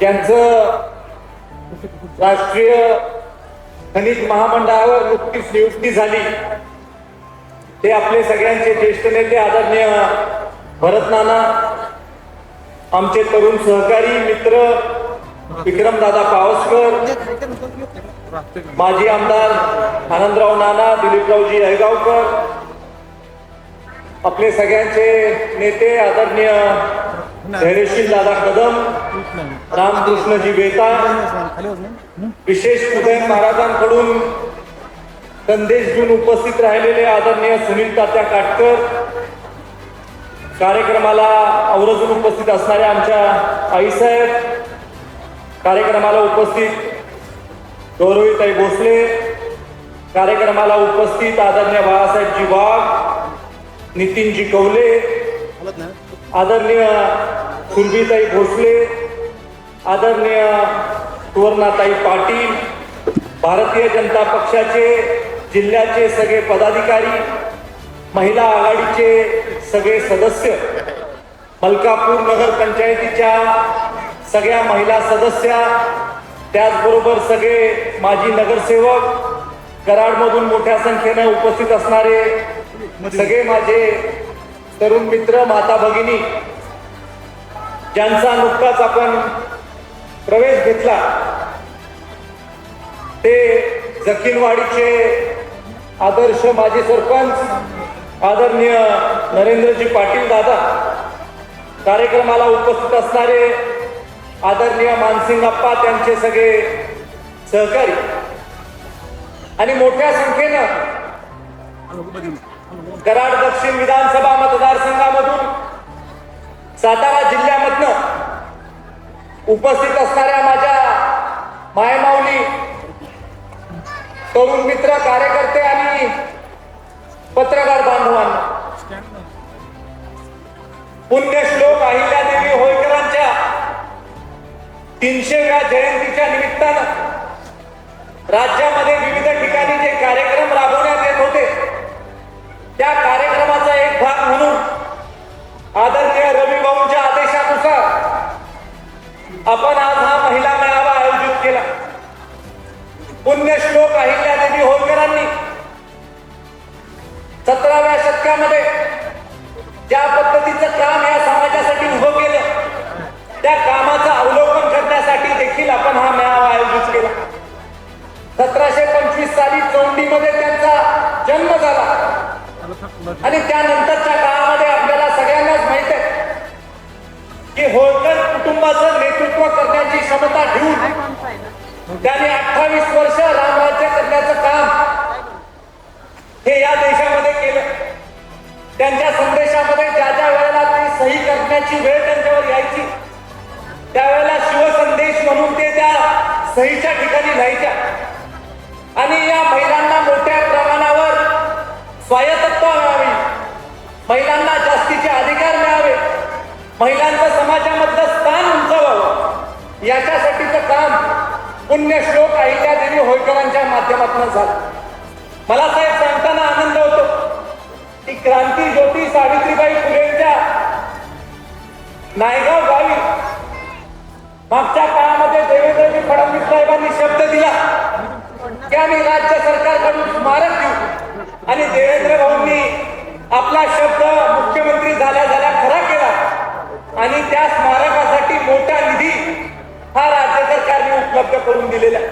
त्यांचं राष्ट्रीय खनिज महामंडळावर नुकतीच नियुक्ती झाली. ते आपले सगळ्यांचे ज्येष्ठ नेते आदरणीय भरत नाना आमचे तरुण सहकारी मित्र विक्रमदादा पावसकर माजी आमदार आनंदराव नाना दिलीपरावजी अयगावकर आपले सगळ्यांचे नेते आदरणीय धैर्यशील दादा कदम रामकृष्णजी बेता विशेष उदय महाराजांकडून संदेश घेऊन उपस्थित राहिलेले आदरणीय सुनील तात्या काटकर. कार्यक्रमाला आवर्जून उपस्थित असणाऱ्या आमच्या आईसाहेब कार्यक्रमाला उपस्थित गौरवीताई भोसले कार्यक्रमाला उपस्थित आदरणीय बाळासाहेबजी वाघ नितीनजी कवले आदरणीय सुरभीताई भोसले आदरणीय सुवर्णाताई पाटील भारतीय जनता पक्षाचे जिल्ह्याचे सगळे पदाधिकारी महिला आघाडीचे सगळे सदस्य मलकापूर नगर पंचायतीच्या सगळ्या महिला सदस्या त्याचबरोबर सगळे माजी नगरसेवक कराडमधून मोठ्या संख्येनं उपस्थित असणारे सगळे माझे तरुण मित्र माता भगिनी ज्यांचा नुकताच आपण प्रवेश घेतला. ते जखीनवाडीचे आदर्श माजी सरपंच आदरणीय नरेंद्रजी पाटील दादा कार्यक्रमाला उपस्थित असणारे आदरणीय मानसिंगप्पा त्यांचे सगळे सहकारी. आणि मोठ्या संख्येनं कराड दक्षिण विधानसभा मतदारसंघामधून सातारा जिल्ह्यामधनं उपस्थित असणाऱ्या माझ्या मायमाऊली तरुण मित्र कार्यकर्ते आणि पत्रकार बांधवांना. पुण्यश्लोक अहिल्यादेवी होळकरांच्या तीनशेव्या जयंतीच्या निमित्तानं राज्यामध्ये विविध ठिकाणी जे कार्यक्रम राबवण्यात येत होते त्या कार्यक्रमाचा एक भाग म्हणून आदरणीय आपण आज हा महिला मेळावा आयोजित केला. पुण्यश्लोक अहिल्यादेवी होळकरांनी सतराव्या शतकामध्ये ज्या पद्धतीचं काम या समाजासाठी उभं केलं त्या कामाचं अवलोकन करण्यासाठी देखील आपण हा मेळावा आयोजित केला. सतराशे पंचवीस साली चौंडीमध्ये त्यांचा जन्म झाला. आणि त्यानंतरच्या काळामध्ये आपल्याला सगळ्यांनाच माहीत आहे की होळकर कुटुंबाचं क्षमता घेऊन त्याने अठ्ठावीस वर्ष रामराज्य करण्याचं काम हे या देशामध्ये केलं. त्यांच्या संदेशामध्ये ज्या ज्या वेळेला ती सही करण्याची वेळ त्यांच्यावर यायची त्यावेळेला शिवसंदेश म्हणून ते त्या सहीच्या ठिकाणी लिहायच्या आणि या महिलांना मोठ्या प्रमाणावर स्वायत्तता मिळावी. महिलांना जास्तीचे अधिकार मिळावे. महिलांचं समाजामधलं स्थान उंचावावं. याच्यासाठीचं काम पुण्यश्लोक अहिल्यादेवी होळकरांच्या माध्यमातून झालं. मला साहेब सांगताना आनंद होतो की क्रांती ज्योती सावित्रीबाई फुलेंच्या नायगाव गावी मागच्या काळामध्ये देवेंद्रजी फडणवीस साहेबांनी शब्द दिला की आम्ही राज्य सरकारकडून स्मारक देऊ. आणि देवेंद्र भाऊंनी आपला शब्द मुख्यमंत्री झाल्या झाल्या खरा केला. आणि त्या स्मारकासाठी मोठा निधी हा राज्य सरकारने उपलब्ध करून दिलेला आहे.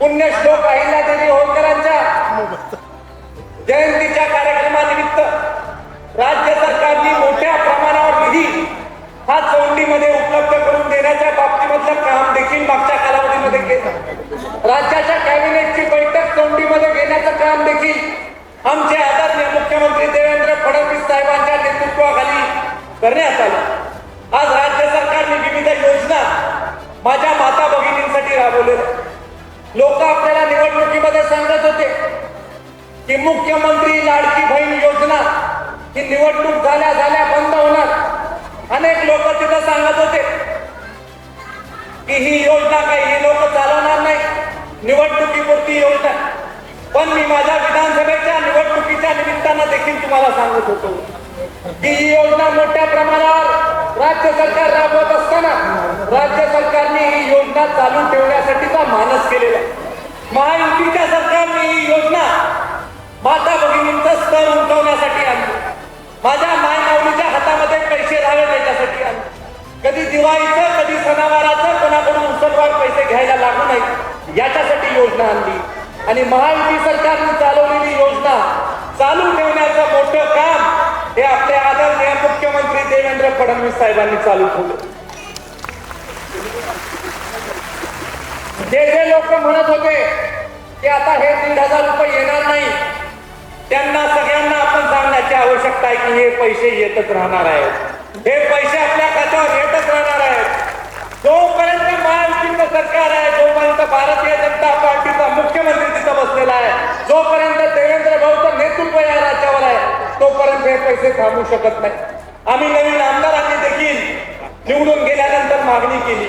पुण्यश्लोक अहिल्यादेवी होळकरांच्या जयंतीच्या कार्यक्रमानिमित्त राज्य सरकारने मोठ्या प्रमाणावर निधी हा चौंडीमध्ये उपलब्ध करून देण्याच्या बाबतीमधलं काम देखील मागच्या कालावधीमध्ये केलं राज्याच्या कॅबिनेटची बैठक चौंडीमध्ये घेण्याचं काम देखील आमचे आदरणीय मुख्यमंत्री देवेंद्र फडणवीस साहेबांच्या नेतृत्वाखाली करण्यात आलं आज राज्य सरकारने विविध योजना माझ्या माता भगिनींसाठी राबवलेल्या लोक आपल्याला निवडणुकीमध्ये सांगत होते की मुख्यमंत्री लाडकी बहीण योजना ही निवडणूक झाल्या झाल्या बंद होणार. अनेक लोक तिथं सांगत होते की ही योजना काही हे लोक चालवणार नाही. निवडणुकीपुरती योजना. पण मी माझ्या विधानसभेच्या निवडणुकीच्या निमित्तानं देखील तुम्हाला सांगत होतो की ही योजना मोठ्या प्रमाणावर राज्य सरकार राबवत असताना राज्य सरकारने ही योजना चालू ठेवण्यासाठीचा मानस केलेला महायुतीच्या सरकारने ही योजना माता भगिनींचं स्तर उंचवण्यासाठी आणलं माझ्या माय माऊलीच्या हातामध्ये पैसे राहावे त्याच्यासाठी आणलं कधी दिवाळीचं कधी सणावाराचं कोणाकडून उसरवार पैसे घ्यायला लागू नये याच्यासाठी योजना आणली. आणि महायुती सरकारने चालवलेली योजना चालू ठेवण्याचं मोठं काम हे आपले आदरणीय मुख्यमंत्री देवेंद्र फडणवीस साहेबांनी चालू ठेवलं. जे जे लोक म्हणत होते की आता हे दीड हजार रुपये येणार नाही त्यांना सगळ्यांना आपण सांगण्याची आवश्यकता आहे की हे पैसे येतच राहणार आहेत. हे पैसे आपल्या खात्यावर येतच राहणार आहेत. जोपर्यंत महायुतीचं सरकार आहे जोपर्यंत भारतीय जनता पार्टीचा मुख्यमंत्री तिथं बसलेला आहे जोपर्यंत देवेंद्र भाऊचं नेतृत्व या राज्यावर आहे तोपर्यंत हे पैसे थांबू शकत नाही. आम्ही नवीन आमदारांनी देखील निवडून गेल्यानंतर मागणी केली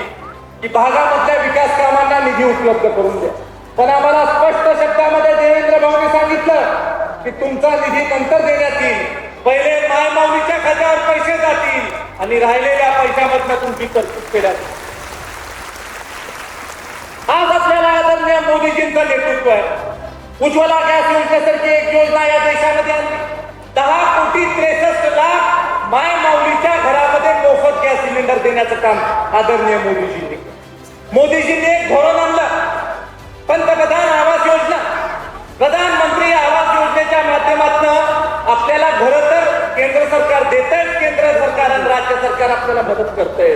की भागामधल्या विकास कामांना निधी उपलब्ध करून द्या. पण आम्हाला स्पष्ट शब्दामध्ये देवेंद्र भाऊने सांगितलं की तुमचा निधी नंतर देण्यात येईल. पहिले मायमाऊलीच्या खात्यावर पैसे जातील आणि राहिलेल्या पैशामधनं तुमची तरतूद केल्या आज आपल्याला आदरणीय मोदीजींचं नेतृत्व आहे. उज्ज्वला गॅस योजनेसारखी एक योजना या देशामध्ये आणली दहा कोटी त्रेसष्ट लाख माय माऊलीच्या घरामध्ये मोफत गॅस सिलेंडर देण्याचं काम आदरणीय मोदीजींनी मोदीजींनी एक धोरण आणलं. पंतप्रधान आवास योजना. प्रधान योजनेच्या माध्यमातून आपल्याला घर तर केंद्र सरकार देतय केंद्र सरकार आणि राज्य सरकार आपल्याला मदत करतंय.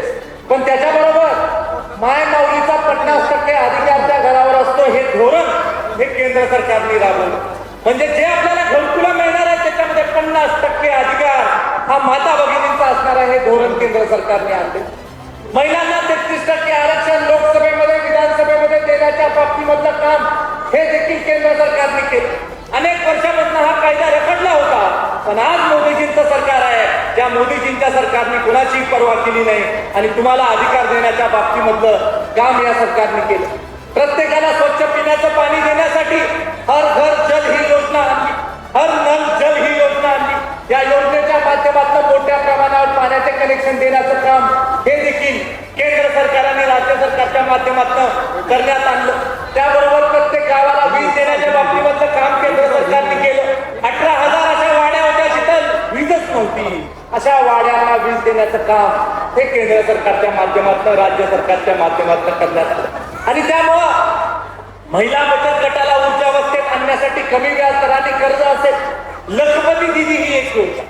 पण त्याच्याबरोबर माय माऊलीचा पन्नास टक्के अधिकार त्या घरावर असतो हे धोरण हे केंद्र सरकारने राबवलं. म्हणजे जे आपल्याला घरकुला मिळणार आहे त्याच्यामध्ये पन्नास टक्के अधिकार हा माता भगिनींचा असणार आहे हे धोरण केंद्र सरकारने आणले. महिलांना तेहतीस टक्के आरक्षण लोकसभेमध्ये विधानसभेमध्ये देण्याच्या बाबतीमधलं काम हे देखील केंद्र सरकारने केलं. अनेक वर्षामध्ये हा कायदा रखडला होता पण आज मोदीजींचं सरकार आहे मोदीजींच्या सरकारने कुणाची पर्वा केली नाही आणि तुम्हाला अधिकार देण्याच्या बाबतीमधलं काम या सरकारने केलं. प्रत्येकाला स्वच्छ पिण्याचं पाणी देण्यासाठी हर घर जल ही योजना आणली. हर नल जल ही योजना आणली. या योजनेच्या माध्यमातून मोठ्या प्रमाणावर पाण्याचे कनेक्शन देण्याचं काम हे देखील केंद्र सरकार आणि राज्य सरकारच्या माध्यमातून करण्यात आणलं. त्याबरोबर प्रत्येक गावाला वीज देण्याच्या बाबतीमधलं काम केंद्र सरकारने केलं. अठरा हजार अशा नव्हती. अशा वाड्यांना वीज देण्याचं काम हे केंद्र सरकारच्या माध्यमातून राज्य सरकारच्या माध्यमातून करण्यात आलं. आणि त्यामुळं महिला बचत गटाला ऊर्जावस्थेत आणण्यासाठी कमी व्याज दराने कर्ज असेल लखपती दिदी ही एक योजना.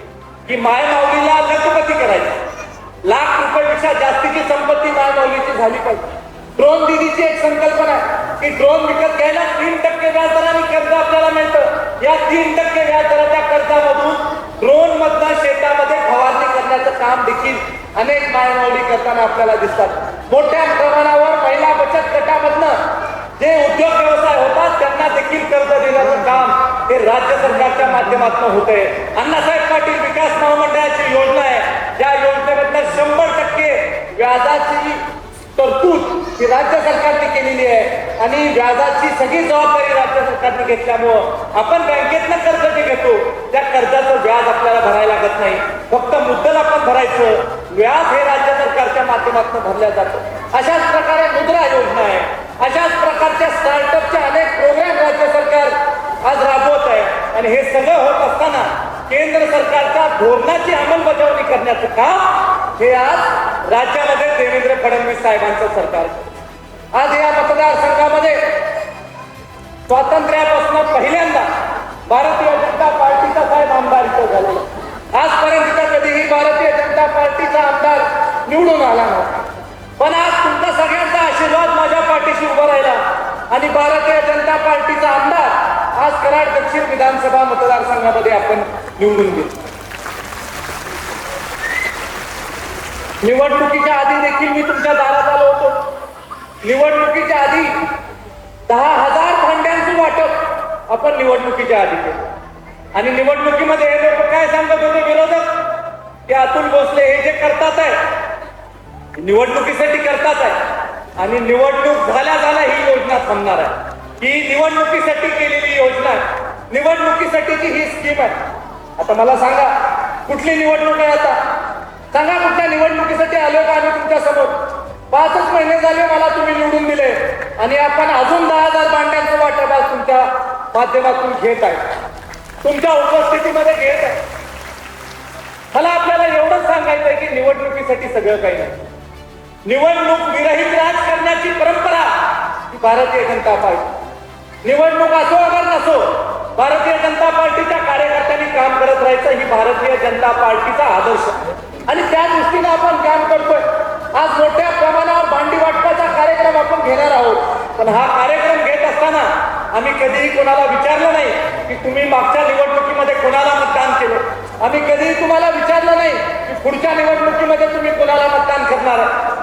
की माय माऊलीला लखपती करायची. लाख रुपयापेक्षा जास्तीची संपत्ती माय माऊलीची झाली पाहिजे. ड्रोन दिदीची एक संकल्पना आहे की ड्रोन विकत घ्यायला तीन टक्के व्याजदराने कर्ज आपल्याला मिळतं. या तीन टक्के व्याजदराच्या कर्जामधून ड्रोन मधनं शेतामध्ये फवारणी करण्याचं काम देखील अनेक मायमाऊली करताना आपल्याला दिसतात. मोठ्या प्रमाणावर महिला बचत गटामधनं जे उद्योग व्यवसाय होतात त्यांना देखील कर्ज देण्याचं काम हे राज्य सरकारच्या माध्यमातून होत आहे अण्णासाहेब पाटील विकास महामंडळाची योजना आहे. ज्या योजनेमधनं शंभर टक्के व्याजाची तरतूद ही राज्य सरकारने केलेली आहे. आणि व्याजाची सगळी जबाबदारी राज्य सरकारने घेतल्यामुळं आपण बँकेतनं कर्ज घेतो त्या कर्जाचं व्याज आपल्याला भरायला लागत नाही. फक्त मुद्दल आपण भरायचं. व्याज हे राज्य सरकारच्या माध्यमातून भरल्या जातं. अशाच प्रकारे मुद्रा योजना आहे. अशाच प्रकारच्या स्टार्टअपचे अनेक प्रोग्राम राज्य सरकार आज राबवत आहे. आणि हे सगळं होत असताना केंद्र सरकारच्या धोरणाची अंमलबजावणी करण्याचं काम हे आज राज्यामध्ये देवेंद्र फडणवीस साहेबांचं सरकार. आज या मतदारसंघामध्ये स्वातंत्र्यापासून पहिल्यांदा भारतीय साहेब आमदार इथं झाले. आजपर्यंत कधीही भारतीय जनता पार्टीचा आमदार निवडून आला नव्हता पण आज तुमचा सगळ्यांचा आशीर्वाद माझ्या पाठीशी उभा राहिला. आणि भारतीय जनता पार्टीचा आमदार आज कराड दक्षिण विधानसभा मतदारसंघामध्ये आपण निवडून गेलो निवडणुकीच्या आधी देखील मी तुमच्या दारात आलो होतो. निवडणुकीच्या आधी दहा हजार भांड्यांचं वाटप आपण निवडणुकीच्या आधी केलं. आणि निवडणुकीमध्ये हे लोक काय सांगत होते विरोधक? ते अतुल भोसले हे जे करतात आहे निवडणुकीसाठी करतात आहे. आणि निवडणूक झाल्या झाल्या ही योजना थांबणार आहे. ही निवडणुकीसाठी केलेली योजना आहे. निवडणुकीसाठीची ही स्कीम आहे. आता मला सांगा कुठली निवडणूक आहे आता? सांगा कुठल्या निवडणुकीसाठी आलो का आम्ही तुमच्यासमोर पाचच महिने झाले मला तुम्ही निवडून दिले. आणि आपण अजून दहा हजार भांड्यांचं वाटप आज तुमच्या माध्यमातून घेत आहे. तुमच्या उपस्थितीमध्ये घेत आहे. मला आपल्याला एवढंच सांगायचंय की निवडणुकीसाठी सगळं काही नाही. निवडणूक विरहित राज करण्याची परंपरा ही भारतीय जनता पार्टी. निवडणूक असो अगर नसो भारतीय जनता पार्टीच्या कार्यकर्त्यांनी काम करत राहायचं ही भारतीय जनता पार्टीचा आदर्श आहे. आणि त्या दृष्टीने आपण काम करतोय. आज मोठ्या प्रमाणावर भांडी वाटपाचा कार्यक्रम आपण घेणार आहोत. पण हा कार्यक्रम घेत असताना आम्ही कधीही कोणाला विचारलं नाही की तुम्ही मागच्या निवडणुकीमध्ये कोणाला मतदान केलं. आम्ही कधीही तुम्हाला विचारलं नाही की पुढच्या निवडणुकीमध्ये तुम्ही कोणाला मतदान करणार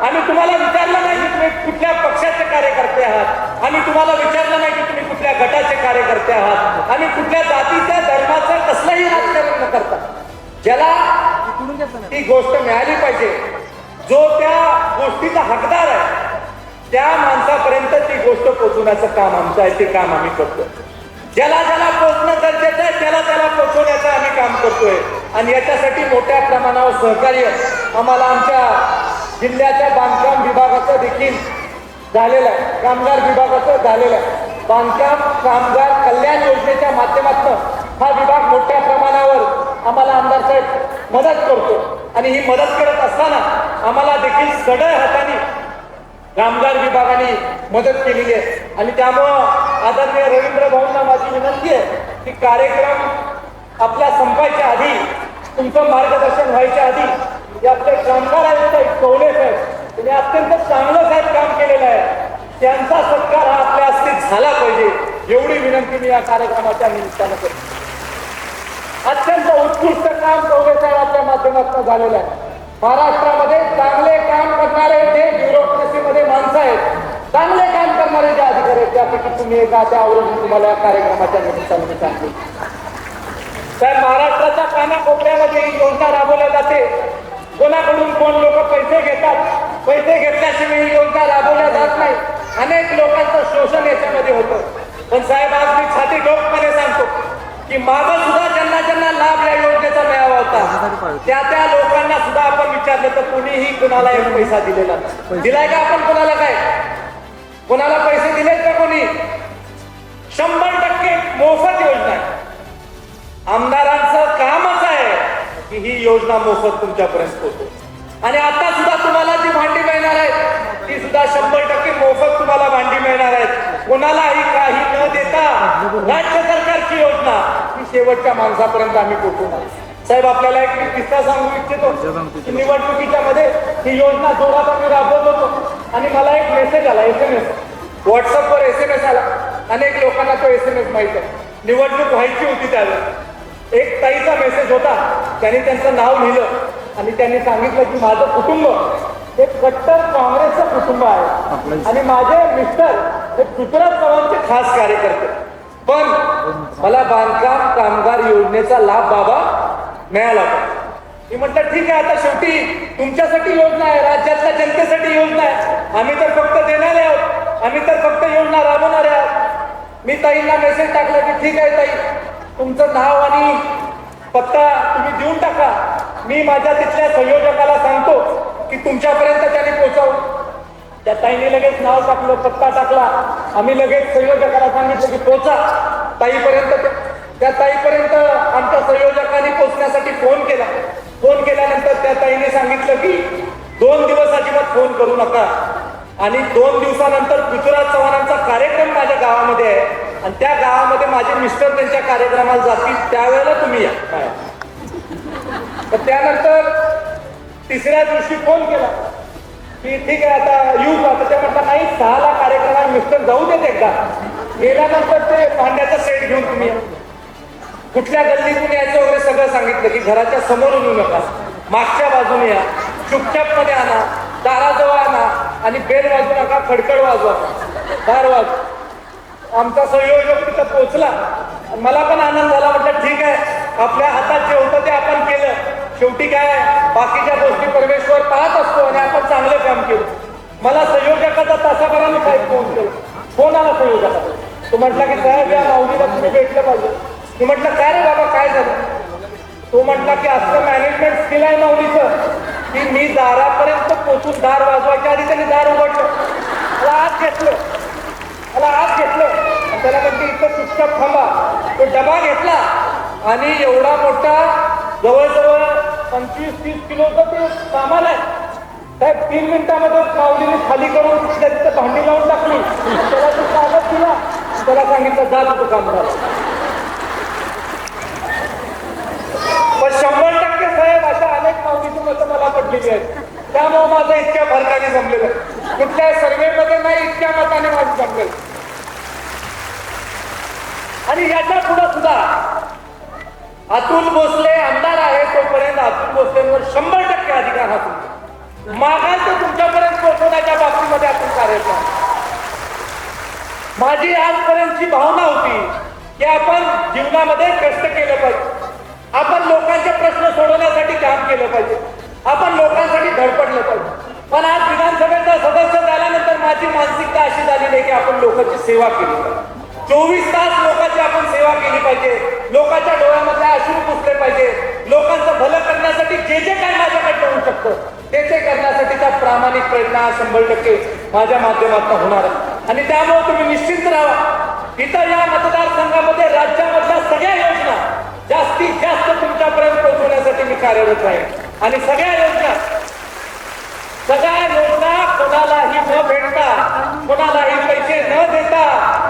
आम्ही तुम्हाला विचारलं नाही की तुम्ही कुठल्या पक्षाचे कार्यकर्ते आहात. आम्ही तुम्हाला विचारलं नाही की तुम्ही कुठल्या गटाचे कार्यकर्ते आहात. आम्ही कुठल्या जातीच्या धर्माचं कसलंही राजकारण न करता. ज्याला ती गोष्ट मिळाली पाहिजे जो त्या गोष्टीचा हकदार आहे त्या माणसापर्यंत ती गोष्ट पोचवण्याचं काम आमचं आहे ते काम आम्ही करतो ज्याला ज्याला पोचणं गरजेचं आहे त्याला त्याला पोचवण्याचं आम्ही काम करतोय. आणि याच्यासाठी मोठ्या प्रमाणावर सहकार्य आम्हाला आमच्या जिल्ह्याच्या बांधकाम विभागाचं देखील झालेलं आहे. कामगार विभागाचं झालेलं आहे. बांधकाम कामगार कल्याण योजनेच्या माध्यमातून हा विभाग मोठ्या प्रमाणावर आम्हाला आमदार साहेब मदत करतो आणि ही मदत करत असताना आम्हाला देखील सडळ हाताने कामगार विभागाने मदत केलेली आहे. आणि त्यामुळं आदरणीय रवींद्र भाऊंना माझी विनंती आहे की कार्यक्रम आपल्या संपायच्या आधी तुमचं मार्गदर्शन व्हायच्या आधी जे आपले कामगार आयुक्त आहेत कवले साहेब त्यांनी अत्यंत चांगलं साहेब काम केलेलं आहे. त्यांचा सत्कार हा आपल्या हस्ते झाला पाहिजे एवढी विनंती मी या कार्यक्रमाच्या निमित्तानं करतो. अत्यंत उत्कृष्ट काम कवले साहेब आपल्या माध्यमातून झालेलं आहे. महाराष्ट्रामध्ये चांगले काम करणारे जे ब्युरोक्रेसीमध्ये माणसं आहेत चांगले काम करणारे जे अधिकारी आहेत त्यापैकी तुम्ही एका त्या तुम्हाला या कार्यक्रमाच्या निमित्तानं सांगते. तर साहेब महाराष्ट्राच्या कानाकोपऱ्यामध्ये ही योजना राबवल्या जाते. कोणाकडून कोण लोक पैसे घेतात पैसे घेतल्याशिवाय ही योजना राबवल्या जात नाही. अनेक लोकांचं शोषण याच्यामध्ये होतं. पण साहेब आज मी छाती ठोकपणे सांगतो की मागं सुद्धा ज्यांना ज्यांना लाभ या होता त्या त्या लोकांना सुद्धा आपण विचारलं तर कुणीही कुणाला एक पैसा दिलेला नाही. दिलाय का आपण कोणाला काय? कोणाला पैसे दिलेत का कोणी? शंभर टक्के मोफत योजना आहे. आमदारांचं कामच आहे की ही योजना मोफत तुमच्यापर्यंत पोहोचो आणि आता सुद्धा तुम्हाला जी भांडी मिळणार आहे ती सुद्धा शंभर टक्के मोफत तुम्हाला भांडी मिळणार आहेत. कोणालाही काही न देता राज्य सरकारची योजना ही शेवटच्या माणसापर्यंत आम्ही पोहोचवणार साहेब आपल्याला एक किस्सा सांगू इच्छितो की निवडणुकीच्या मध्ये ही योजना जोरात आम्ही राबवत होतो. आणि मला एक मेसेज आला एस एम एस व्हॉट्सअपवर एस एम एस आला. अनेक लोकांना तो एस एम एस माहीत आहे. निवडणूक व्हायची होती त्यावेळेस एक ताईचा मेसेज होता. त्यांनी त्यांचं नाव लिहिलं. आणि त्यांनी सांगितलं की माझं कुटुंब हे कट्टर काँग्रेसचं कुटुंब आहे. आणि माझे मिस्टर हे पृथ्वीराज चव्हाणचे खास कार्यकर्ते. पण मला बांधकाम कामगार योजनेचा लाभ बाबा मिळाला मी म्हटलं ठीक आहे आता शेवटी तुमच्यासाठी योजना आहे राज्यातल्या जनतेसाठी योजना आहे. आम्ही तर फक्त देणारे आहोत. आम्ही तर फक्त योजना राबवणारे आहोत. मी ताईंना मेसेज टाकला की ठीक आहे ताई. तुमचं नाव आणि पत्ता तुम्ही देऊन टाका. मी माझ्या तिथल्या संयोजकाला सांगतो की तुमच्यापर्यंत त्याने पोहोचव. त्या ताईने लगेच नाव टाकलं पत्ता टाकला. आम्ही लगेच संयोजकाला सांगितलं की पोचा ताईपर्यंत ते- त्या ताईपर्यंत आमच्या संयोजकांनी पोचण्यासाठी फोन केला. फोन केल्यानंतर त्या ताईने सांगितलं की दोन दिवस अजिबात फोन करू नका. आणि दोन दिवसानंतर पृथ्वीराज चव्हाणांचा कार्यक्रम माझ्या गावामध्ये आहे. आणि त्या गावामध्ये माझे मिस्टर त्यांच्या कार्यक्रमाला जातील त्यावेळेला तुम्ही या. तर त्यानंतर तिसऱ्या दिवशी फोन केला. की ठीक आहे आता येऊ आता ते म्हणतात नाही सहाला कार्यक्रमाला मिस्टर जाऊ देत एकदा. गेल्यानंतर ते भांड्याचा सेट घेऊन तुम्ही या. कुठल्या गल्लीतून यायचं वगैरे सगळं सांगितलं की घराच्या समोर येऊ नका. मागच्या बाजूने या. चुपचापमध्ये आणा. दाराजवळ आणा. आणि बेल वाजू नका खडखड वाजवा दार वाजू. आमचा संयोजक तिथं पोचला आणि मला पण आनंद झाला. म्हटलं ठीक आहे. आपल्या हातात जे होतं ते आपण केलं शेवटी काय? बाकीच्या गोष्टी परमेश्वर पाहत असतो आणि आपण चांगलं काम केलं. मला संयोजकाचा तासाभराने काही फोन केला. फोन आला संयोजकाचा? तो म्हटला की साहेब या माऊलीला तुम्ही भेटलं पाहिजे. मी म्हटलं काय रे बाबा काय झालं? तो म्हटला की असं मॅनेजमेंट स्किल आहे माऊलीचं की मी दारापर्यंत पोचून दार वाजवायच्या आधी त्यांनी दार उघडलं. मला आत घेतलं. मला आत घेतलं. त्याला म्हणजे इथं चुपचाप थांबा. तो डबा घेतला आणि एवढा मोठा जवळजवळ पंचवीस तीस किलोचं ते सामान आहे. साहेब तीन मिनिटामध्ये माऊलीने खाली करून तिथल्या तिथं भांडी लावून टाकली. त्याला तू कागद दिला. त्याला सांगितलं जा तू काम करा पण शंभर टक्के साहेब अशा अनेक माऊलीची मतं मला पडलेली आहेत. त्यामुळे माझं इतक्या फरकाने जमलेलं कुठल्या सर्वेमध्ये नाही इतक्या मताने माझं जमलेलं आणि याच्यापुढे सुद्धा अतुल भोसले आमदार आहे तोपर्यंत अतुल भोसलेंवर शंभर टक्के अधिकार हा तुमचा मागाल तर तुमच्यापर्यंत पोहोचवण्याच्या बाबतीमध्ये आपण कार्य माझी आजपर्यंतची भावना होती की आपण जीवनामध्ये कष्ट केलं पाहिजे. आपण लोकांचे प्रश्न सोडवण्यासाठी काम केलं पाहिजे. आपण लोकांसाठी धडपडलं पाहिजे पण आज विधानसभेचा सदस्य झाल्यानंतर माझी मानसिकता अशी झालेली आहे की आपण लोकांची सेवा केली पाहिजे. चोवीस तास लोकांची आपण सेवा केली पाहिजे. लोकांच्या डोळ्यामध्ये अश्रू पुसले पाहिजे. लोकांचं भलं करण्यासाठी जे जे काही माझ्याकडे होऊ शकतं ते ते करण्यासाठीचा प्रामाणिक प्रयत्न हा शंभर टक्के माझ्या माध्यमातून होणार आहे आणि त्यामुळे तुम्ही निश्चिंत राहा. इथं या मतदारसंघामध्ये राज्यामधल्या सगळ्या योजना जास्तीत जास्त तुमच्यापर्यंत पोहोचवण्यासाठी मी कार्यरत आहे. आणि सगळ्या योजना सगळ्या योजना कोणालाही न भेटता कोणालाही पैसे न देता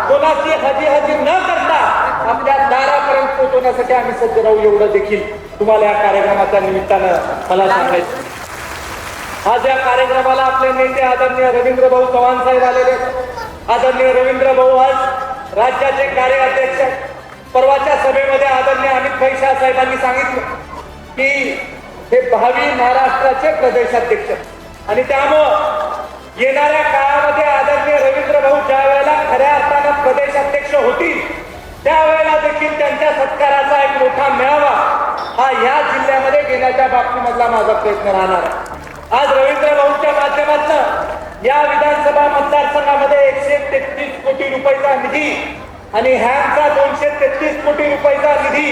कोणाची हजी हजी न करता आपल्या दारापर्यंत पोहोचवण्यासाठी आम्ही सज्ज राहू एवढं देखील तुम्हाला या कार्यक्रमाच्या निमित्तानं मला सांगायचं आज या कार्यक्रमाला आपले नेते आदरणीय रवींद्र भाऊ चव्हाण साहेब आलेले आदरणीय रवींद्र भाऊ आज राज्याचे कार्याध्यक्ष परवाच्या सभेमध्ये आदरणीय अमित भाई शाह साहेबांनी सांगितलं की हे भावी महाराष्ट्राचे प्रदेशाध्यक्ष. आणि त्यामुळं येणाऱ्या काळामध्ये आदरणीय रवींद्र भाऊ ज्या वेळेला खऱ्या अर्थानं प्रदेशाध्यक्ष होतील त्यावेळेला देखील त्यांच्या सत्काराचा एक मोठा मेळावा हा या जिल्ह्यामध्ये घेण्याच्या बाबतीमधला माझा प्रयत्न राहणार आहे. आज रवींद्र भाऊच्या माध्यमातून या विधानसभा मतदारसंघामध्ये एकशे तेहतीस कोटी रुपयाचा निधी आणि हॅमचा दोनशे तेहतीस कोटी रुपयाचा निधी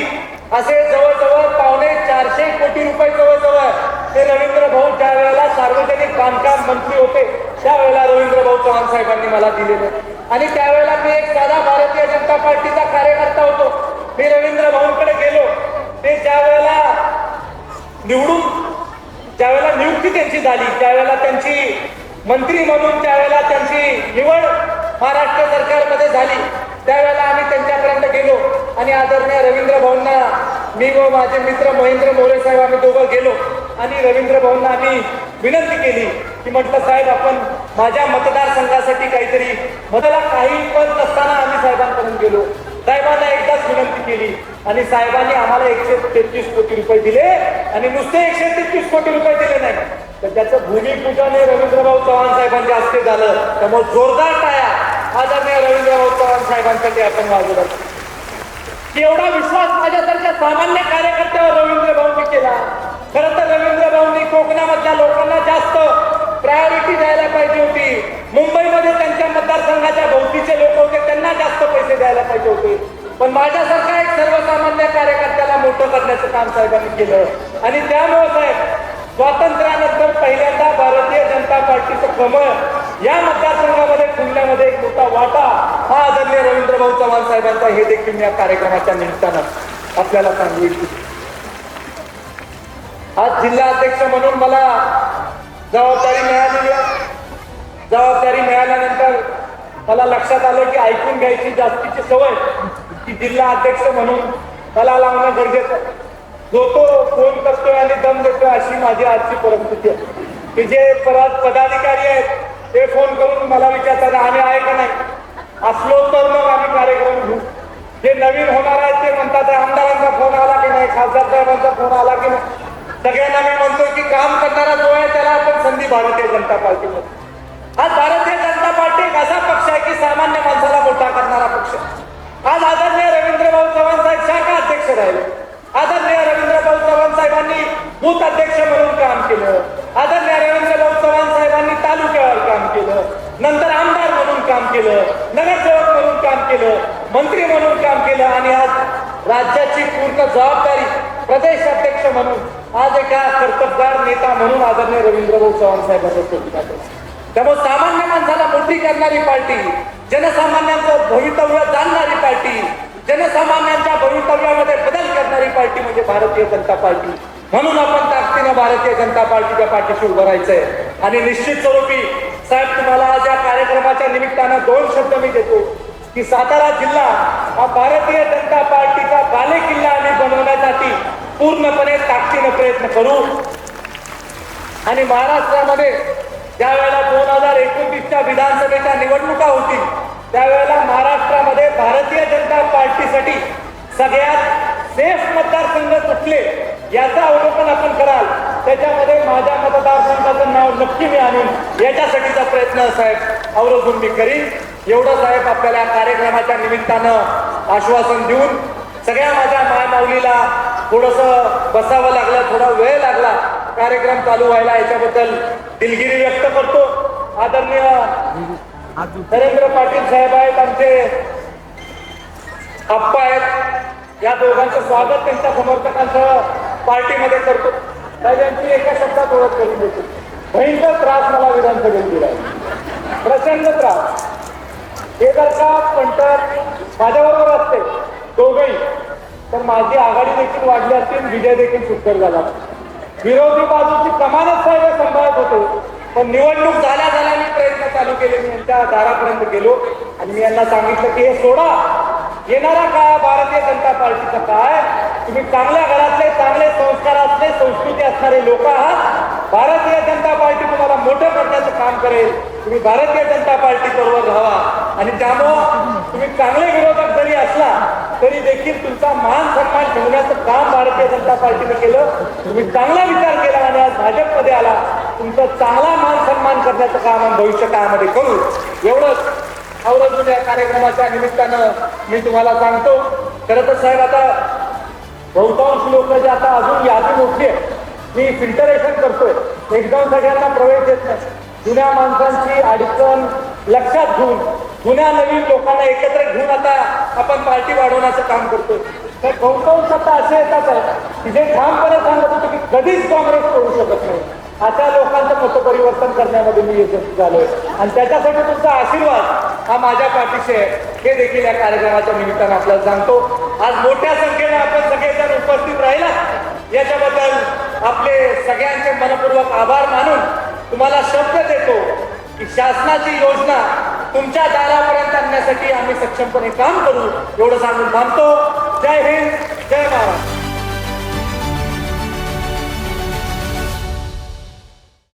असे जवळजवळ पावणे चारशे कोटी रुपये जवळजवळ ते रवींद्र भाऊ ज्या वेळेला सार्वजनिक बांधकाम मंत्री होते त्यावेळेला रवींद्र भाऊ चव्हाण साहेबांनी मला दिलेले. आणि त्यावेळेला मी एक साधा भारतीय जनता पार्टीचा कार्यकर्ता होतो. मी रवींद्र भाऊंकडे गेलो. ते ज्या वेळेला निवडून ज्यावेळेला नियुक्ती त्यांची झाली त्यावेळेला त्यांची मंत्री म्हणून त्यावेळेला त्यांची निवड महाराष्ट्र सरकारमध्ये झाली. त्यावेळेला आम्ही त्यांच्यापर्यंत गेलो. आणि आदरणीय रवींद्र भाऊंना मी व माझे मित्र महेंद्र मोरे साहेब आम्ही दोघं गेलो. आणि रवींद्र भाऊंना आम्ही विनंती केली की म्हटलं साहेब आपण माझ्या मतदारसंघासाठी काहीतरी मला काही पण नसताना आम्ही साहेबांपर्यंत गेलो. साहेबांना एकदाच विनंती केली. आणि साहेबांनी आम्हाला एकशे तेहतीस कोटी रुपये दिले आणि नुसते एकशे तेहतीस कोटी रुपये दिले नाही. तर त्याचं भूमिपूजन हे रवींद्रभाऊ चव्हाण साहेबांच्या हस्ते झालं. त्यामुळे जोरदार टाया आदरणीय रवींद्रभाऊ चव्हाण साहेबांसाठी आपण वाजवला एवढा विश्वास माझ्यासारख्या सामान्य कार्यकर्त्यावर रवींद्र भाऊंनी केला. खरं तर रवींद्र भाऊंनी कोकणामधल्या लोकांना जास्त प्रायोरिटी द्यायला पाहिजे होती. मुंबईमध्ये त्यांच्या मतदारसंघाच्या भोवतीचे लोक होते त्यांना जास्त पैसे द्यायला पाहिजे होते. पण माझ्यासारखा एक सर्वसामान्य कार्यकर्त्याला मोठं करण्याचं काम साहेबांनी केलं. आणि त्यामुळे साहेब स्वातंत्र्यानंतर पहिल्यांदा भारतीय जनता पार्टीचं कमळ या मतदारसंघामध्ये पुण्यामध्ये एक मोठा वाटा हा आदरणीय रवींद्र भाऊ चव्हाण साहेबांचा हे देखील मी या कार्यक्रमाच्या निमित्तानं आपल्याला सांगू इच्छितो आज जिल्हा अध्यक्ष म्हणून मला जबाबदारी मिळालेली जबाबदारी मिळाल्यानंतर मला लक्षात आलं की ऐकून घ्यायची जास्तीची सवय की जिल्हा अध्यक्ष म्हणून मला लावणं गरजेचं जो तो फोन करतोय आणि दम देतोय अशी माझी आजची परिस्थिती आहे. की जे परत पदाधिकारी आहेत ते फोन करून मला विचारतात आम्ही आहे का नाही? असलो तर मग आम्ही कार्यक्रम घेऊ. जे नवीन होणार आहेत ते म्हणतात आमदारांचा फोन आला की नाही? खासदार साहेबांचा फोन आला की नाही? सगळ्यांना मी म्हणतो की काम करणारा जो आहे त्याला आपण संधी भारतीय जनता पार्टीमध्ये आज भारतीय जनता पार्टी एक असा पक्ष आहे की सामान्य माणसाला मोठा करणारा पक्ष आज आदरणीय रवींद्र भाऊ चव्हाण साहेब शाखा अध्यक्ष राहिले आदरणीय रवींद्र भाऊ चव्हाण साहेबांनी बूथ अध्यक्ष म्हणून काम केलं आदरणीय रवींद्र भाऊ चव्हाण साहेबांनी तालुक्यावर काम केलं नंतर आमदार म्हणून काम केलं नगरसेवक म्हणून काम केलं मंत्री म्हणून काम केलं आणि आज राज्याची पूर्ण जबाबदारी प्रदेशाध्यक्ष म्हणून आज एका कर्तबगार नेता म्हणून आदरणीय रवींद्र भाऊ चव्हाण साहेबांचं प्रतिका त्यामुळे सामान्य माणसाला मोठी करणारी पार्टी जनसामान्यांचं भवितव्य जाणणारी पार्टी जनसामान्यांच्या भवितव्यामध्ये बदल करणारी पार्टी म्हणजे भारतीय जनता पार्टी. म्हणून आपण ताकदीनं भारतीय जनता पार्टीच्या पाठीशी उभं राहायचंय. आणि निश्चित स्वरूपी साहेब तुम्हाला आज या कार्यक्रमाच्या निमित्तानं दोन शब्द मी देतो की सातारा जिल्हा हा भारतीय जनता पार्टीचा बालेकिल्ला आम्ही बनवण्यासाठी पूर्णपणे ताकदीनं प्रयत्न करू. आणि महाराष्ट्रामध्ये ज्या वेळेला दोन हजार एकोणतीसच्या विधानसभेच्या निवडणुका होतील त्यावेळेला महाराष्ट्रामध्ये भारतीय जनता पार्टीसाठी सगळ्यात सेफ मतदारसंघ कुठले याचं अवलोकन आपण कराल. त्याच्यामध्ये माझ्या मतदारसंघाचं नाव नक्की मी आणून याच्यासाठीचा प्रयत्न साहेब अवलंबून मी करीन. एवढं साहेब आपल्याला कार्यक्रमाच्या निमित्तानं आश्वासन देऊन सगळ्या माझ्या मायमाऊलीला थोडंसं बसावं लागलं थोडा वेळ लागला. कार्यक्रम चालू व्हायला याच्याबद्दल दिलगिरी व्यक्त करतो. आदरणीय नरेंद्र पाटील साहेब आहेत आमचे आप्पा आहेत. या दोघांचं स्वागत त्यांच्या समर्थकांसह पार्टीमध्ये करतो. त्यांची एका शब्दात ओळख करून देतो. भयंकर त्रास मला विधानसभेत दिला प्रचंड त्रास. हे जर का पंटर माझ्याबरोबर असते दोघही तर माझी आघाडी देखील वाढली असती विजय देखील सुकर झाला विरोधी बाजूची प्रमाणच साहेब सांभाळत होतो. पण निवडणूक झाल्या झाल्या मी प्रयत्न चालू केले. मी यांच्या दारापर्यंत गेलो. आणि मी यांना सांगितलं की हे सोडा. येणारा काळ भारतीय जनता पार्टीचा काय तुम्ही चांगल्या घरातले चांगले संस्कार असले संस्कृती असणारे लोक आहात. भारतीय जनता पार्टी तुम्हाला मोठं करण्याचं काम करेल. तुम्ही भारतीय जनता पार्टी बरोबर राहा आणि त्यामुळं तुम्ही चांगले विरोधक जरी असला तरी देखील तुमचा मान सन्मान ठेवण्याचं काम भारतीय जनता पार्टीने केलं. तुम्ही चांगला विचार केला आणि आज भाजपमध्ये आला. तुमचा चांगला मान सन्मान करण्याचं काम आम्ही भविष्य काळामध्ये करू. एवढंच. आवडून या कार्यक्रमाच्या निमित्तानं मी तुम्हाला सांगतो. खरं तर साहेब आता बहुतांश लोक जे आता अजून यादी मोठी आहे. मी फिल्टरेशन करतोय. एकदम सगळ्यांना प्रवेश देत नाही. जुन्या माणसांची अडचण लक्षात घेऊन जुन्या नवीन लोकांना एकत्र घेऊन आता आपण पार्टी वाढवण्याचं काम करतो तर बहुतांश सत्ता असे येतात आहे. की जे ठामपणे सांगत होतो की कधीच काँग्रेस करू शकत नाही. अशा लोकांचं मत परिवर्तन करण्यामध्ये मी यशस्वी झालोय. आणि त्याच्यासाठी तुमचा आशीर्वाद हा माझ्या पाठीशी आहे. हे देखील या कार्यक्रमाच्या निमित्तानं आपल्याला सांगतो. आज मोठ्या संख्येने आपण सगळेजण उपस्थित राहिला. याच्याबद्दल आपले सगळ्यांचे मनपूर्वक आभार मानून तुम्हाला शब्द देतो की शासनाची योजना तुमच्या दारापर्यंत आणण्यासाठी आम्ही सक्षमपणे काम करू. एवढं सांगून थांबतो. जय हिंद जय महाराष्ट्र